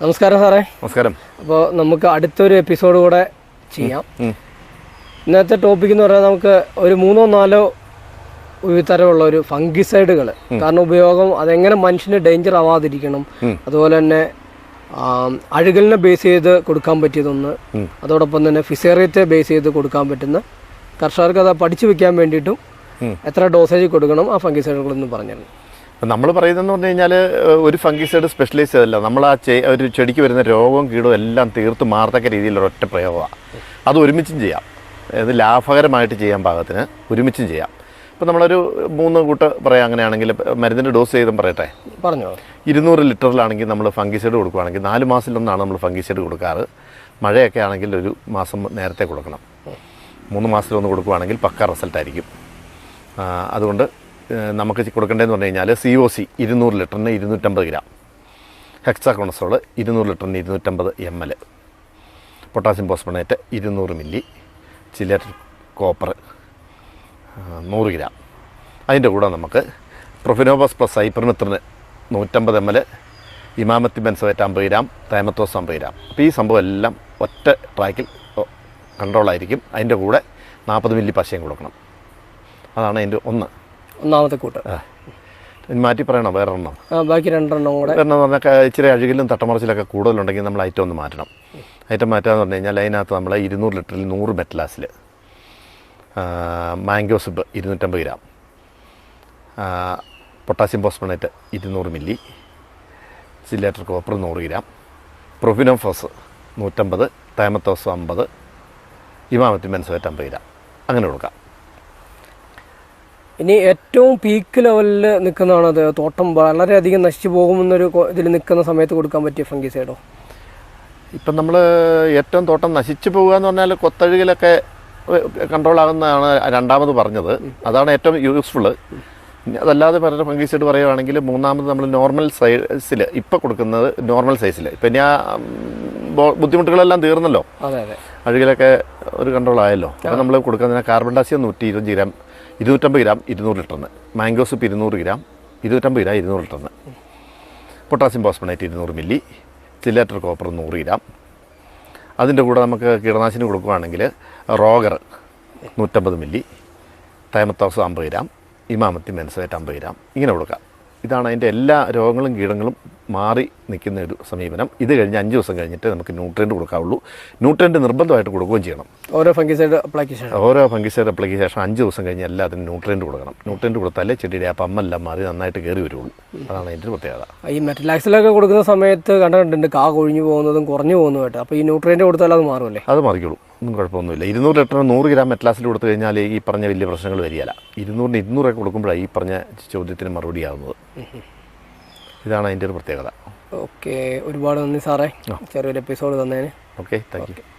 നമസ്കാരം സാറേ. നമസ്കാരം. അപ്പോൾ നമുക്ക് അടുത്തൊരു എപ്പിസോഡ് കൂടെ ചെയ്യാം. ഇന്നത്തെ ടോപ്പിക് എന്ന് പറഞ്ഞാൽ നമുക്ക് ഒരു മൂന്നോ നാലോ തരമുള്ള ഒരു ഫംഗിസൈഡുകൾ കാരണം ഉപയോഗം അതെങ്ങനെ മനുഷ്യന് ഡേഞ്ചർ ആവാതിരിക്കണം. അതുപോലെ തന്നെ അഴുകലിനെ ബേസ് ചെയ്ത് കൊടുക്കാൻ പറ്റിയതൊന്ന്. അതോടൊപ്പം തന്നെ ഫിസേറിയത്തെ ബേസ് ചെയ്ത് കൊടുക്കാൻ പറ്റുന്ന. കർഷകർക്ക് അത് പഠിച്ചു വെക്കാൻ വേണ്ടിയിട്ടും എത്ര ഡോസേജ് കൊടുക്കണം ആ ഫംഗിസൈഡുകളൊന്നും പറഞ്ഞിരുന്നു നമ്മൾ പറയുന്നതെന്ന് പറഞ്ഞു കഴിഞ്ഞാൽ ഒരു ഫംഗിസൈഡ് സ്പെഷ്യലൈസ് ചെയ്തല്ല നമ്മൾ ആ ചെ ഒരു ചെടിക്ക് വരുന്ന രോഗവും കീടവും എല്ലാം തീർത്ത് മാറത്തക്ക രീതിയിലുള്ള ഒറ്റ പ്രയോഗമാണ് അത് ഒരുമിച്ചും ചെയ്യാം. അതായത് ലാഭകരമായിട്ട് ചെയ്യാൻ പാകത്തിന് ഒരുമിച്ചും ചെയ്യാം. ഇപ്പം നമ്മളൊരു മൂന്ന് കൂട്ട് പറയാം. അങ്ങനെയാണെങ്കിൽ മരുന്നിന്റെ ഡോസ് ചെയ്തും പറയട്ടെ? പറഞ്ഞോ. ഇരുന്നൂറ് ലിറ്ററിലാണെങ്കിൽ നമ്മൾ ഫംഗിസൈഡ് കൊടുക്കുകയാണെങ്കിൽ നാല് മാസത്തിലൊന്നാണ് നമ്മൾ ഫംഗിസൈഡ് കൊടുക്കാറ്. മഴയൊക്കെ ആണെങ്കിൽ ഒരു മാസം നേരത്തെ കൊടുക്കണം. മൂന്ന് മാസത്തിലൊന്ന് കൊടുക്കുകയാണെങ്കിൽ പക്ക റിസൾട്ടായിരിക്കും അതുകൊണ്ട് നമുക്ക് കൊടുക്കേണ്ടതെന്ന് പറഞ്ഞു കഴിഞ്ഞാൽ സി ഒ സി ഇരുന്നൂറ് ലിറ്ററിന് ഇരുന്നൂറ്റമ്പത് ഗ്രാം. ഹെക്സാകോണസോൾ ഇരുന്നൂറ് ലിറ്ററിന് ഇരുന്നൂറ്റമ്പത് എം എൽ പൊട്ടാസ്യം പോസ്പണേറ്റ് ഇരുന്നൂറ് മില്ലി ചില്ലർ കോപ്പർ നൂറ് ഗ്രാം. അതിന്റെ കൂടെ നമുക്ക് പ്രൊഫിനോബസ് പ്ലസ് ഹൈപ്പർമിത്രന് നൂറ്റമ്പത് എം എൽ ഇമാമത്തി ബെൻസവേറ്റ് അമ്പത് ഗ്രാം തൈമത്തോസ് അമ്പത് ഗ്രാം. അപ്പോൾ ഈ സംഭവം എല്ലാം ഒറ്റ ട്രാക്കിൽ കൺട്രോളായിരിക്കും അതിന്റെ കൂടെ നാൽപ്പത് മില്ലി പശയും കൊടുക്കണം. അതാണ് അതിന്റെ ഒന്ന്. ഒന്നാമത്തെ കൂട്ട്. മാറ്റി പറയണോ? വേറെ എണ്ണം ബാക്കി രണ്ടെണ്ണം കൂടെ. എണ്ണം പറഞ്ഞാൽ ഇച്ചിരി അഴുകിലും തട്ടമറച്ചിലൊക്കെ കൂടുതലുണ്ടെങ്കിൽ നമ്മൾ ഐറ്റം ഒന്ന് മാറ്റണം. ഐറ്റം മാറ്റാന്ന് പറഞ്ഞു കഴിഞ്ഞാൽ അതിനകത്ത് നമ്മൾ ഇരുന്നൂറ് ലിറ്ററിൽ നൂറ് മെറ്റലാസിൽ മാംഗോ സിബ് ഇരുന്നൂറ്റമ്പത് ഗ്രാം പൊട്ടാസ്യം പോസ്മണേറ്റ് ഇരുന്നൂറ് മില്ലി സില്ലേറ്റർ കോപ്പർ നൂറ് ഗ്രാം പ്രൊഫിനോഫോസ് നൂറ്റമ്പത് തേമത്തോസ് അമ്പത് ഇമാമത്തി മെൻസോറ്റ് അമ്പത് ഗ്രാം. അങ്ങനെ കൊടുക്കാം. ഇനി ഏറ്റവും പീക്ക് ലെവലിൽ നിൽക്കുന്നതാണ് അത്. തോട്ടം വളരെയധികം നശിച്ചു പോകുമെന്നൊരു ഇതിൽ നിൽക്കുന്ന സമയത്ത് കൊടുക്കാൻ പറ്റിയ ഫംഗിസൈഡോ ഇപ്പം നമ്മൾ ഏറ്റവും തോട്ടം നശിച്ചു പോകുക എന്ന് പറഞ്ഞാൽ കൊത്തഴുകിലൊക്കെ കൺട്രോൾ ആകുന്നതാണ് രണ്ടാമത് പറഞ്ഞത്. അതാണ് ഏറ്റവും യൂസ്ഫുൾ അതല്ലാതെ പറഞ്ഞ ഫംഗിസൈഡ് പറയുകയാണെങ്കിൽ മൂന്നാമത് നമ്മൾ നോർമൽ സൈസിൽ ഇപ്പം കൊടുക്കുന്നത് നോർമൽ സൈസിൽ ഇപ്പം ഇനി ആ ബുദ്ധിമുട്ടുകളെല്ലാം തീർന്നല്ലോ. അതെ അതെ. അഴുകിലൊക്കെ ഒരു കൺട്രോൾ ആയല്ലോ. അപ്പം നമ്മൾ കൊടുക്കുന്നതിന് കാർബൺ ഡാസിയം നൂറ്റി ഇരുപത് ഗ്രാം ഇരുന്നൂറ്റമ്പത് ഗ്രാം ഇരുന്നൂറ് ലിറ്ററിന് മാംഗോ സൂപ്പ് ഇരുന്നൂറ് ഗ്രാം ഇരുന്നൂറ്റമ്പത് ഗ്രാം ഇരുന്നൂറ് ലിറ്ററിന് പൊട്ടാസ്യം പോസ്പണേറ്റ് ഇരുന്നൂറ് മില്ലി സില്ലേറ്റർ കോപ്പർ നൂറ് ഗ്രാം. അതിന്റെ കൂടെ നമുക്ക് കീടനാശിനി കൊടുക്കുകയാണെങ്കിൽ റോഗർ നൂറ്റമ്പത് മില്ലി തൈമത്തോസ് അമ്പത് ഗ്രാം ഇമാമത്തി മെൻസേറ്റ് അമ്പത് ഗ്രാം ഇങ്ങനെ കൊടുക്കാം. ഇതാണ് അതിന്റെ എല്ലാ രോഗങ്ങളും കീടങ്ങളും മാറി നിൽക്കുന്ന ഒരു സമീപനം. ഇത് കഴിഞ്ഞ് അഞ്ച് ദിവസം കഴിഞ്ഞിട്ട് നമുക്ക് ന്യൂട്രിയന്റ് കൊടുക്കാവുള്ളൂ. ന്യൂട്രിയന്റ് നിർബന്ധമായിട്ട് കൊടുക്കുകയും ചെയ്യണം. ഓരോ ഫംഗിസൈഡ് അപ്ലിക്കേഷൻ ഓരോ ഫംഗിസൈഡ് അപ്ലൈക്ക് ശേഷം അഞ്ച് ദിവസം കഴിഞ്ഞ് എല്ലാത്തിനും ന്യൂട്രിയന്റ് കൊടുക്കണം. ന്യൂട്രിയന്റ് കൊടുത്താലേ ചെടിയുടെ ആ പമ്മെല്ലാം മാറി നന്നായിട്ട് കയറി വരുള്ളൂ. അതാണ് അതിന്റെ പ്രത്യേകത. ഈ മെറ്റലാക്സിലൊക്കെ കൊടുക്കുന്ന സമയത്ത് കണ്ടിട്ടുണ്ട് കാ കൊഴിഞ്ഞു പോകുന്നതും കുറഞ്ഞു പോകുന്നതുമായിട്ട്. അപ്പോൾ ഈ ന്യൂട്രിയന്റ് കൊടുത്താൽ അത് മാറുമല്ലേ? അത് മാറിക്കുള്ളൂ ഒന്നും കുഴപ്പമൊന്നുമില്ല. ഇരുന്നൂറ് ലിറ്ററിന് നൂറ് ഗ്രാം മെറ്റലാസിൽ കൊടുത്തു കഴിഞ്ഞാൽ ഈ പറഞ്ഞ വലിയ പ്രശ്നങ്ങൾ വരികയില്ല. ഇരുന്നൂറിന് ഇരുന്നൂറൊക്കെ കൊടുക്കുമ്പോഴാണ് ഈ പറഞ്ഞ ചോദ്യത്തിന് മറുപടി ആകുന്നത് ഇതാണ് അതിന്റെ ഒരു പ്രത്യേകത. ഓക്കെ ഒരുപാട് നന്ദി സാറേ. ചെറിയൊരു എപ്പിസോഡ് തന്നതിന്. Okay thank you.